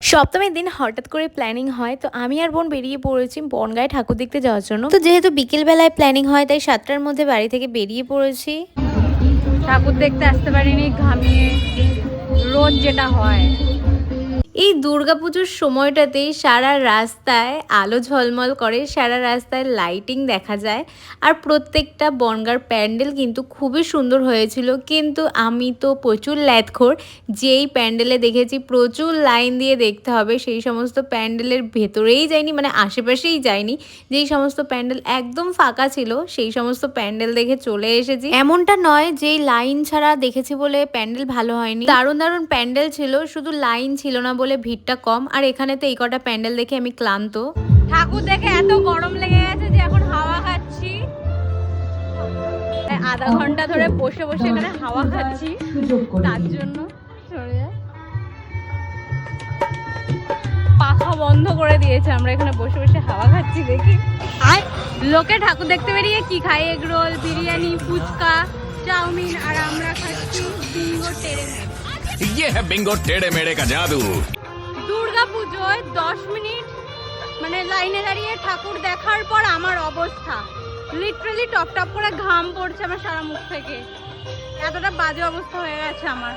সপ্তমীর দিন হঠাৎ করে প্ল্যানিং হয়, তো আমি আর বোন বেরিয়ে পড়েছি বনগায় ঠাকুর দেখতে যাওয়ার জন্য। তো যেহেতু বিকেল বেলায় প্ল্যানিং হয়, তাই সাতটার মধ্যে বাড়ি থেকে বেরিয়ে পড়েছি। ঠাকুর দেখতে আসতে পারিনি, ঘামিয়ে। রোজ যেটা হয় এই দুর্গাপুজোর সময়টাতেই সারা রাস্তায় আলো ঝলমল করে, সারা রাস্তায় লাইটিং দেখা যায়। আর প্রত্যেকটা বনগার প্যান্ডেল কিন্তু খুবই সুন্দর হয়েছিল। কিন্তু আমি তো প্রচুর ল্যাথখোর যেই প্যান্ডেলে দেখেছি প্রচুর লাইন দিয়ে দেখতে হবে। সেই সমস্ত প্যান্ডেলের ভেতরেই যাইনি মানে আশেপাশেই যাইনি। যেই সমস্ত প্যান্ডেল একদম ফাঁকা ছিল, সেই সমস্ত প্যান্ডেল দেখে চলে এসেছি। এমনটা নয় যেই লাইন ছাড়া দেখেছি বলে প্যান্ডেল ভালো হয়নি। দারুণ দারুণ প্যান্ডেল ছিল, শুধু লাইন ছিল না বলে ভিড়টা কম। আর এখানে তো এই কটা প্যান্ডেল দেখে আমি ক্লান্ত। ঠাকুর দেখে এত গরম লেগে গেছে যে এখন হাওয়া খাচ্ছি। আধা ঘণ্টা ধরে বসে বসে এখানে হাওয়া খাচ্ছি। তার জন্য পাখা বন্ধ করে দিয়েছে, আমরা এখানে বসে বসে হাওয়া খাচ্ছি দেখি। আর লোকে ঠাকুর দেখতে বেরিয়ে কি খায়? Egg roll, biryani, fuchka, chow mein, আর আমরা খাচ্ছি বিঙ্গো টেরে ये है बिंगो टेढ़े मेढ़े का जादू দুর্গা পুজোয় দশ মিনিট মানে লাইনে দাঁড়িয়ে ঠাকুর দেখার পর আমার অবস্থা লিটারালি টপ টপ করে ঘাম পড়ছে আমার সারা মুখ থেকে এতটা বাজে অবস্থা হয়ে গেছে আমার